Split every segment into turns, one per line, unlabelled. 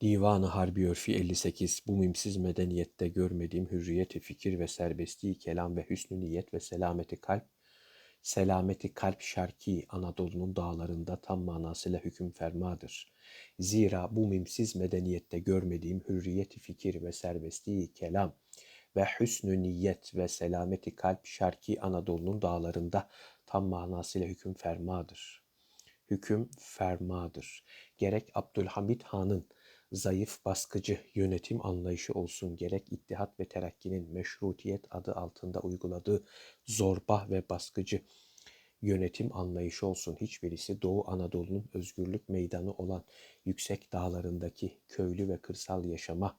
Divanı Harbi Örfi 58 Bu mimsiz medeniyette görmediğim hürriyeti fikir ve serbestliği kelam ve hüsnü niyet ve selameti kalp Selameti kalp şarki Anadolu'nun dağlarında tam manasıyla hüküm fermadır. Zira bu mimsiz medeniyette görmediğim hürriyeti fikir ve serbestliği kelam ve hüsnü niyet ve selameti kalp şarki Anadolu'nun dağlarında tam manasıyla hüküm fermadır. Hüküm fermadır. Gerek Abdülhamit Han'ın zayıf baskıcı yönetim anlayışı olsun gerek İttihat ve Terakki'nin meşrutiyet adı altında uyguladığı zorba ve baskıcı yönetim anlayışı olsun hiçbirisi Doğu Anadolu'nun özgürlük meydanı olan yüksek dağlarındaki köylü ve kırsal yaşama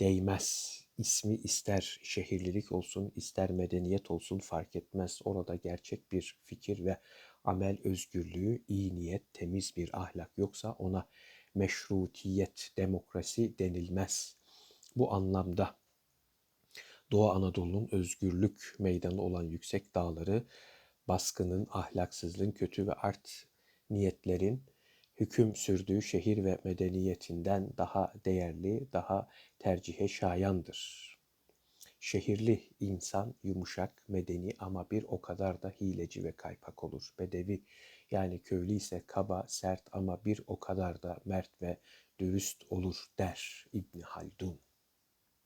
değmez. İsmi ister şehirlilik olsun, ister medeniyet olsun fark etmez. Orada gerçek bir fikir ve amel özgürlüğü, iyi niyet, temiz bir ahlak yoksa ona meşrutiyet, demokrasi denilmez. Bu anlamda Doğu Anadolu'nun özgürlük meydanı olan yüksek dağları baskının, ahlaksızlığın, kötü ve art niyetlerin hüküm sürdüğü şehir ve medeniyetinden daha değerli, daha tercihe şayandır. Şehirli insan yumuşak, medeni ama bir o kadar da hileci ve kaypak olur. Bedevi yani köylü ise kaba, sert ama bir o kadar da mert ve dürüst olur der İbni Haldun.